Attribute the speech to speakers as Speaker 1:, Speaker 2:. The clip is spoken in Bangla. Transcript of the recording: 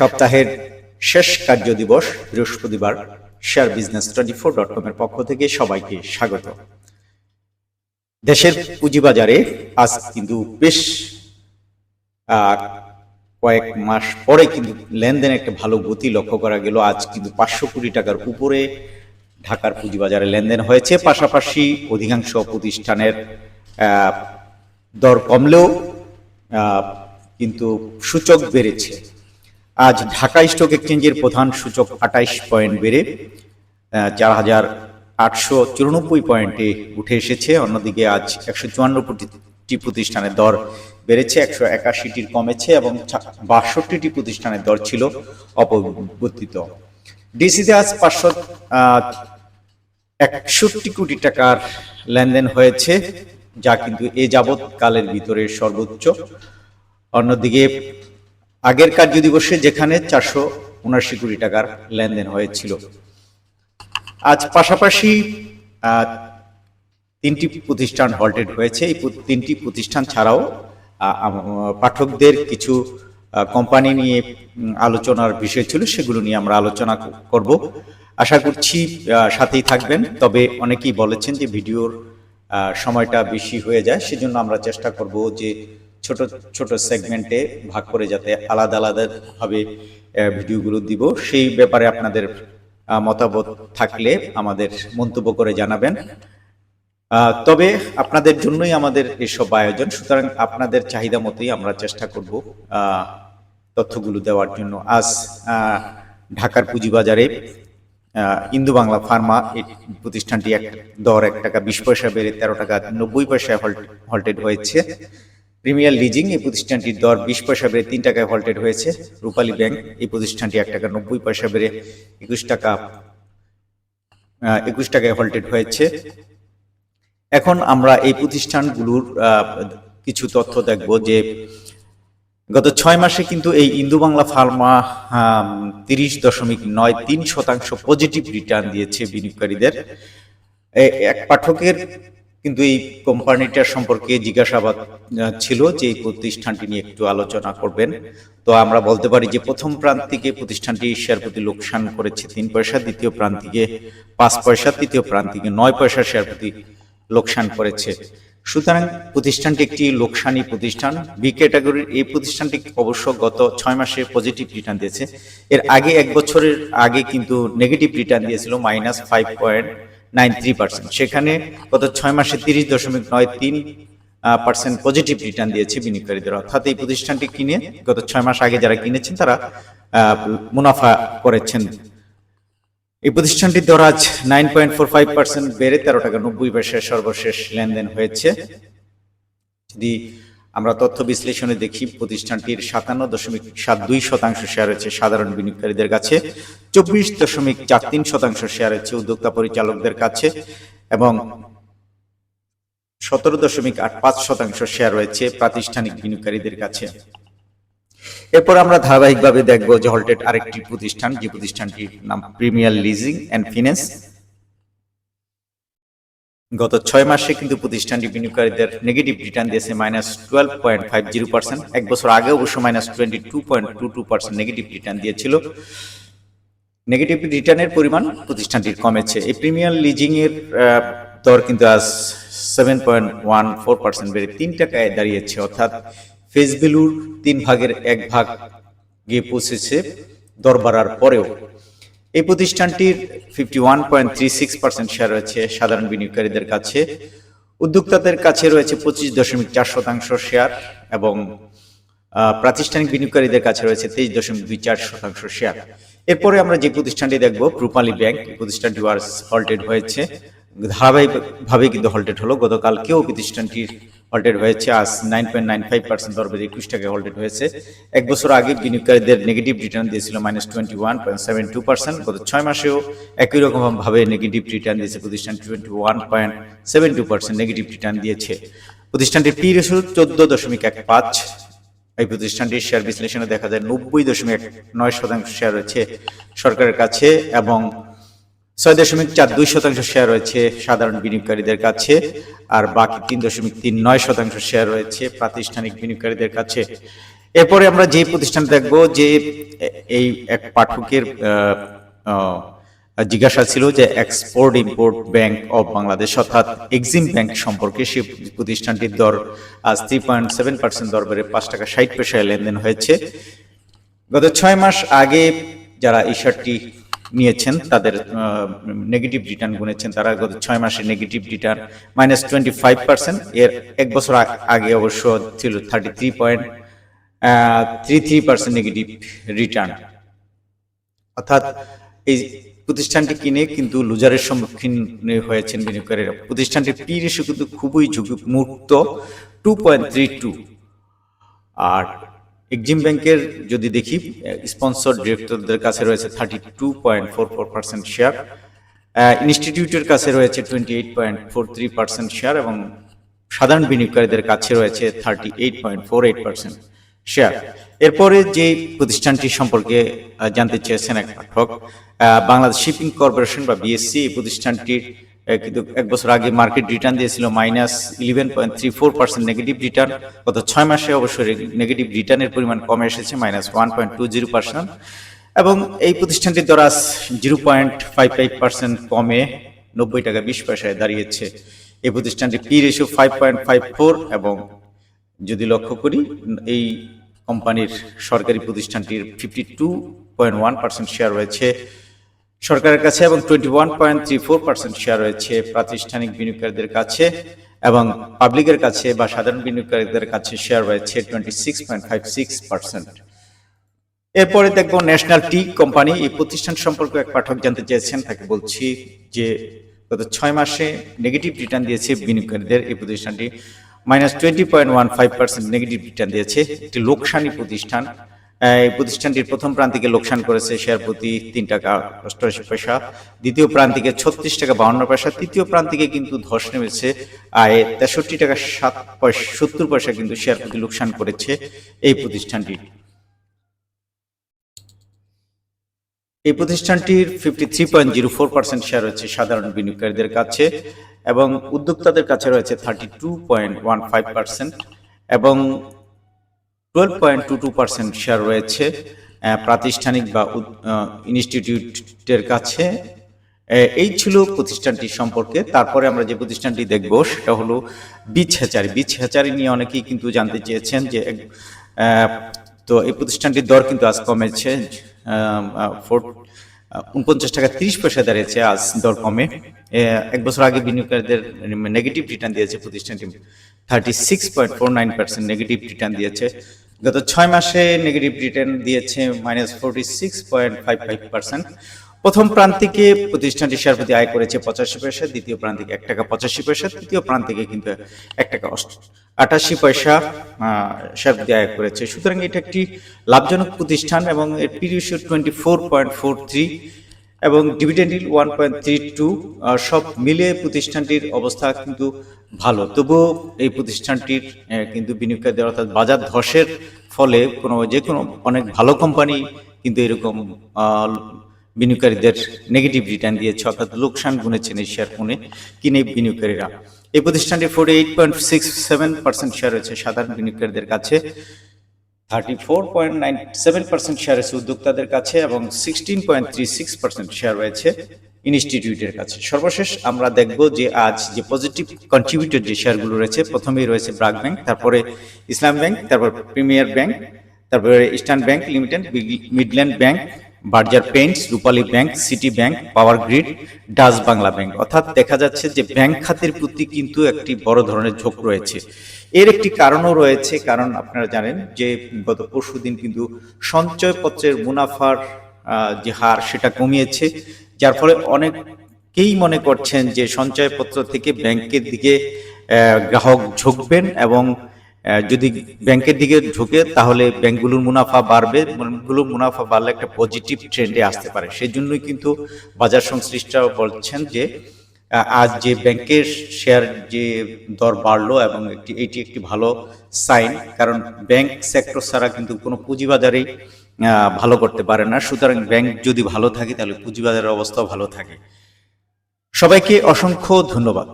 Speaker 1: সপ্তাহের শেষ কার্য দিবস বৃহস্পতিবার share business twenty four dot কমের পক্ষ থেকে সবাইকে স্বাগত। দেশের পুঁজিবাজারে আজ কিন্তু বেশ কয়েক মাস পরে কিন্তু লেনদেন একটা ভালো গতি লক্ষ্য করা গেল। আজ কিন্তু পাঁচশো কোটি টাকার উপরে ঢাকার পুঁজিবাজারে লেনদেন হয়েছে। পাশাপাশি অধিকাংশ প্রতিষ্ঠানের দর কমলেও কিন্তু সূচক বেড়েছে। আজ ঢাকা স্টক এক্সচেঞ্জের প্রধান সূচক আঠাইশ পয়েন্ট বেড়ে চার হাজার আটশো চুরানব্বই পয়েন্টে উঠে এসেছে। অন্যদিকে আজ একশো চুয়ান্ন কোটি প্রতিষ্ঠানের দর বেড়েছে, একশো একাশিটির কমেছে এবং বাষট্টিটি প্রতিষ্ঠানের দর ছিল অপবর্তিত। ডিসিতে আজ পাঁচশো একষট্টি কোটি টাকার লেনদেন হয়েছে, যা কিন্তু এ যাবৎ কালের ভিতরে সর্বোচ্চ। অন্যদিকে আগের কার্য দিবসে যেখানে চারশো উনাশি কোটি টাকার লেনদেন হয়েছিল। আজ পাশাপাশি তিনটি প্রতিষ্ঠান হল্টেড হয়েছে। এই তিনটি প্রতিষ্ঠান ছাড়াও পাঠকদের কিছু কোম্পানি নিয়ে আলোচনার বিষয় ছিল, সেগুলো নিয়ে আমরা আলোচনা করব। আশা করছি সাথেই থাকবেন। তবে অনেকেই বলেছেন যে ভিডিওর সময়টা বেশি হয়ে যায়, সেজন্য আমরা চেষ্টা করব যে ছোট ছোট সেগমেন্টে ভাগ করে যাতে আলাদা আলাদা ভাবে ভিডিওগুলো দিব। সেই ব্যাপারে আপনাদের মতামত থাকলে আমাদের মন্তব্য করে জানাবেন। তবে আপনাদের জন্যই আমাদের এসব আয়োজন। সুতরাং আপনাদের চাহিদা মতোই আমরা চেষ্টা করব তথ্যগুলো দেওয়ার জন্য। আজ ঢাকার পুঁজিবাজারে ইন্দু বাংলা ফার্মা এই প্রতিষ্ঠানটি এক দর এক টাকা, বিশ পয়সা বেড়ে তেরো টাকা নব্বই পয়সায় হল্টেড হয়েছে। প্রিমিয়ার লিজিং এই প্রতিষ্ঠানটির দর বিশ পয়সা বেড়ে তিন টাকায় হল্টেড হয়েছে। রূপালী ব্যাংক এই প্রতিষ্ঠানটি এক টাকা নব্বই পয়সা বেড়ে একুশ টাকা একুশ টাকায় হল্টেড হয়েছে। এখন আমরা এই প্রতিষ্ঠানগুলোর কিছু তথ্য দেখব যে গত ছয় মাসে কিন্তু এই ইন্দু বাংলা ফার্মা তিরিশ দশমিক নয় তিন শতাংশ পজিটিভ রিটার্ন দিয়েছে বিনিয়োগকারীদের। এক পাঠকের কিন্তু এই কোম্পানিটার সম্পর্কে জিজ্ঞাসাবাদ ছিল যে এই প্রতিষ্ঠানটি নিয়ে একটু আলোচনা করবেন। তো আমরা বলতে পারি যে প্রথম প্রান্তিকে প্রতিষ্ঠানটি শেয়ার প্রতি লোকসান করেছে, তিন পয়সা, দ্বিতীয় প্রান্তিকে পাঁচ পয়সা, তৃতীয় প্রান্তিকে নয় পয়সা শেয়ার প্রতি লোকসান করেছে। সুতরাং প্রতিষ্ঠানটি একটি লোকসানি প্রতিষ্ঠান। বি ক্যাটাগরির এই প্রতিষ্ঠানটি অবশ্য গত ছয় মাসে পজিটিভ রিটার্ন দিয়েছে। এর আগে এক বছরের আগে কিন্তু নেগেটিভ রিটার্ন দিয়েছিল, minus five point nine three percent. সেখানে গত ছয় মাসে তিরিশ দশমিক নয় তিন পার্সেন্ট পজিটিভ রিটার্ন দিয়েছে বিনিয়োগকারীদের। অর্থাৎ এই প্রতিষ্ঠানটি কিনে গত ছয় মাস আগে যারা কিনেছেন, তারা মুনাফা করেছেন। এই প্রতিষ্ঠানটির দর আজ nine point four five percent বেড়ে তেরো টাকা নব্বই পয়সায় সর্বশেষ লেনদেন হয়েছে। যদি আমরা তথ্য বিশ্লেষণে দেখি প্রতিষ্ঠানটির সাতান্ন দশমিক সাত দুই শতাংশ শেয়ার রয়েছে সাধারণ বিনিয়োগকারীদের কাছে, চব্বিশ দশমিক চার তিন শতাংশ শেয়ার রয়েছে উদ্যোক্তা পরিচালকদের কাছে এবং সতেরো দশমিক আট পাঁচ শতাংশ শেয়ার রয়েছে প্রাতিষ্ঠানিক বিনিয়োগকারীদের কাছে। এরপর আমরা ধারাবাহিকভাবে দেখব যে হলটেড আরেকটি প্রতিষ্ঠান, যে প্রতিষ্ঠানটির নাম প্রিমিয়ার লিজিং অ্যান্ড ফিন্যান্স গত ছয় মাসে কিন্তু প্রতিষ্ঠানটি বিনিয়োগকারীদের নেগেটিভ রিটার্ন দিয়েছে minus twelve point five zero percent এক বছর আগে অবশ্য minus twenty two point two two percent negative return দিয়েছিল নেগেটিভ রিটার্নের পরিমাণ প্রতিষ্ঠানটির কমেছে। এই প্রিমিয়ার লিজিং এর দর কিন্তু আজ seven point one four percent বেড়ে তিন টাকায় দাঁড়িয়েছে। অর্থাৎ ফেস ভ্যালুর তিন ভাগের এক ভাগ গিয়ে পৌঁছেছে দর বাড়ার পরেও। এই প্রতিষ্ঠানটির fifty one point three six percent share রয়েছে সাধারণ বিনিয়োগকারীদের কাছে। উদ্যোক্তাদের কাছে রয়েছে পঁচিশ দশমিক চার শতাংশ শেয়ার এবং প্রাতিষ্ঠানিক বিনিয়োগকারীদের কাছে রয়েছে তেইশ দশমিক দুই চার শতাংশ শেয়ার এরপরে আমরা যে প্রতিষ্ঠানটি দেখব, রূপালী ব্যাংক প্রতিষ্ঠানটি ওয়ার্স হল্টেড হয়েছে। ধারাবাহিকভাবে কিন্তু হল্টেড হলো। গতকালকেও প্রতিষ্ঠানটির হল্টেড হয়েছে আজ nine point nine five percent দরবের একুশ টাকায় হল্টেড হয়েছে। এক বছর আগে বিনিয়োগকারীদের নেগেটিভ রিটার্ন দিয়েছিল minus twenty one point seven two percent গত ছয় মাসেও একই রকমভাবে নেগেটিভ রিটার্ন দিয়েছে প্রতিষ্ঠান twenty one point seven two percent negative return দিয়েছে। প্রতিষ্ঠানটির পি রেশিও চোদ্দ দশমিক এক পাঁচ। এই প্রতিষ্ঠানটির শেয়ার বিশ্লেষণে দেখা যায় নব্বই দশমিক নয় শতাংশ শেয়ার রয়েছে সরকারের কাছে এবং ছয় দশমিক চার দুই শতাংশ শেয়ার রয়েছে সাধারণ বিনিয়োগকারীদের কাছে, আর বাকি তিন দশমিক তিন নয় শতাংশ শেয়ার রয়েছে প্রাতিষ্ঠানিক বিনিয়োগকারীদের কাছে। এরপরে আমরা যে প্রতিষ্ঠান দেখব যে এই এক পাঠকের জিজ্ঞাসা ছিল যে export import bank of Bangladesh অর্থাৎ এক্সিম ব্যাংক সম্পর্কে সেই প্রতিষ্ঠানটির দর আজ থ্রি পয়েন্ট সেভেন পার্সেন্ট দর বেড়ে পাঁচ টাকা ষাট পয়সায় লেনদেন হয়েছে। গত ছয় মাস আগে যারা এই শেয়ারটি নিয়েছেন, তাদের নেগেটিভ রিটার্ন গুনেছেন তারা, গত ছয় মাসে negative return minus twenty five percent এর এক বছর আগে অবশ্য ছিল thirty three point three three percent negative return অর্থাৎ এই প্রতিষ্ঠানটি কিনে কিন্তু লুজারের সম্মুখীন হয়েছেন বিনিয়োগকারীরা। প্রতিষ্ঠানটির পি রেশিও কিন্তু খুবই ঝুঁকি মুক্ত টু পয়েন্ট থ্রি টু আর এক্সিম ব্যাংকের যদি দেখি স্পন্সর ডিরেক্টরদের কাছে রয়েছে thirty two point four four percent share ইনস্টিটিউটের কাছে রয়েছে twenty eight point four three percent share এবং সাধারণ বিনিয়োগকারীদের কাছে রয়েছে thirty eight point four eight percent share এরপরে যে প্রতিষ্ঠানটি সম্পর্কে জানতে চেয়েছেন এক পাঠক বাংলাদেশ শিপিং কর্পোরেশন বা বিএসসি এই প্রতিষ্ঠানটির কিন্তু এক বছর আগে মার্কেট রিটার্ন দিয়েছিল minus eleven point three four percent negative return গত ছয় মাসে অবশ্যই নেগেটিভ রিটার্নের পরিমাণ কমে এসেছে minus one point two zero percent এবং এই প্রতিষ্ঠানটির আজ zero point five five percent কমে নব্বই টাকা বিশ পয়সায় দাঁড়িয়েছে। এই প্রতিষ্ঠানটি P ratio five point five four এবং যদি লক্ষ্য করি, এই কোম্পানির সরকারি প্রতিষ্ঠানটির fifty two point one percent share রয়েছে। সরকারের কাছে এবং twenty one point three four percent share রয়েছে প্রাতিষ্ঠানিক বিনিয়োগকারীদের কাছে এবং পাবলিকের কাছে বা সাধারণ বিনিয়োগকারীদের কাছে শেয়ার রয়েছে twenty six point five six percent এরপরে দেখব ন্যাশনাল টি কোম্পানি এই প্রতিষ্ঠান সম্পর্কে এক পাঠক জানতে চেয়েছেন, তাকে বলছি যে গত ছয় মাসে নেগেটিভ রিটার্ন দিয়েছে বিনিয়োগকারীদের। এই প্রতিষ্ঠানটি minus twenty point one five percent negative return দিয়েছে। একটি লোকসানি প্রতিষ্ঠান। এই প্রতিষ্ঠানটির প্রথম প্রান্তিকে লোকসান করেছে শেয়ার প্রতি তিন টাকা অষ্টআশি পয়সা, দ্বিতীয় প্রান্তিকে ছত্রিশ টাকা বাউন্ন পয়সা, তৃতীয় প্রান্তিকে কিন্তু ধস নেমেছে, আয় তেষট্টি টাকা সাত পয়সা সত্তর পয়সা কিন্তু শেয়ার প্রতি লোকসান করেছে এই প্রতিষ্ঠানটি। এই প্রতিষ্ঠানটির fifty three point zero four percent share রয়েছে সাধারণ বিনিয়োগকারীদের কাছে এবং উদ্যোক্তাদের কাছে রয়েছে thirty two point one five percent এবং twelve point two two percent share রয়েছে প্রাতিষ্ঠানিক বা ইনস্টিটিউটের কাছে। এই ছিল প্রতিষ্ঠানটি সম্পর্কে। তারপরে আমরা যে প্রতিষ্ঠানটি দেখব, সেটা হলো বীজ হেচারি বীজ হেচারি নিয়ে অনেকেই কিন্তু জানতে চেয়েছেন যে তো এই প্রতিষ্ঠানটির দর কিন্তু আজ কমেছে উনপঞ্চাশ টাকা তিরিশ পয়সা দাঁড়িয়েছে, আজ দর কমে। এক বছর আগে বিনিয়োগকারীদের নেগেটিভ রিটার্ন দিয়েছে প্রতিষ্ঠানটি। Thirty six point four nine percent negative return দিয়েছে। গত ছয় মাসে নেগেটিভ রিটার্ন দিয়েছে minus forty six point five five percent প্রথম প্রান্তিকে প্রতিষ্ঠানটি শেয়ার প্রতি আয় করেছে পঁচাশি পয়সা, দ্বিতীয় প্রান্তিকে এক টাকা পঁচাশি পয়সা, তৃতীয় প্রান্তিকে কিন্তু এক টাকা আটাশি পয়সা শেয়ার প্রতি আয় করেছে। সুতরাং এটা একটি লাভজনক প্রতিষ্ঠান এবং এর period twenty four point four three এবং dividend yield one point three two সব মিলিয়ে প্রতিষ্ঠানটির অবস্থা কিন্তু ভালো। তবুও এই প্রতিষ্ঠানটির কিন্তু বিনিয়োগকারীদের অর্থাৎ বাজার ধসের ফলে কোনো, যে কোনো অনেক ভালো কোম্পানি কিন্তু এরকম বিনিয়োগকারীদের নেগেটিভ রিটার্ন দিয়েছে, অর্থাৎ লোকসান গুনেছেন এই শেয়ার কোনে কিনে বিনিয়োগকারীরা। এই প্রতিষ্ঠানটি forty eight point six seven percent share রয়েছে সাধারণ বিনিয়োগকারীদের কাছে thirty four point nine seven percent share রয়েছে উদ্যোক্তাদের কাছে এবং sixteen point three six percent share রয়েছে ইনস্টিটিউটের কাছে। সর্বশেষ আমরা দেখব যে আজ যে পজিটিভ কন্ট্রিবিউটর যে শেয়ারগুলো রয়েছে, প্রথমেই রয়েছে ব্রাক ব্যাংক, তারপরে ইসলাম ব্যাংক, তারপর প্রিমিয়ার ব্যাংক, তারপরে eastern bank limited midland bank, Berger paints, Rupali bank, city bank, power grid, Dutch Bangla bank. অর্থাৎ দেখা যাচ্ছে যে ব্যাংক খাতের প্রতি কিন্তু একটি বড় ধরনের ঝোঁক রয়েছে। এর একটি কারণও রয়েছে, কারণ আপনারা জানেন যে গত পরশুদিন কিন্তু সঞ্চয়পত্রের মুনাফার যে হার সেটা কমিয়েছে, যার ফলে অনেকেই মনে করছেন যে সঞ্চয়পত্র থেকে ব্যাংকের দিকে গ্রাহক ঝুঁকবেন এবং যদি ব্যাংকের দিকে ঝুঁকে তাহলে ব্যাংকগুলোর মুনাফা বাড়বে, ব্যাংকগুলোর মুনাফা বাড়লে একটা পজিটিভ ট্রেন্ডে আসতে পারে। সেই জন্যই কিন্তু বাজার সংশ্লিষ্টরা বলছেন যে আজ যে ব্যাংকের শেয়ার যে দর বাড়লো এবং একটি, এটি একটি ভালো সাইন, কারণ ব্যাংক সেক্টর ছাড়া কিন্তু কোনো পুঁজিবাজারেই ভালো করতে পারে না। সুতরাং ব্যাংক যদি ভালো থাকে, তাহলে পুঁজিবাজারের অবস্থাও ভালো থাকে। সবাইকে অসংখ্য ধন্যবাদ।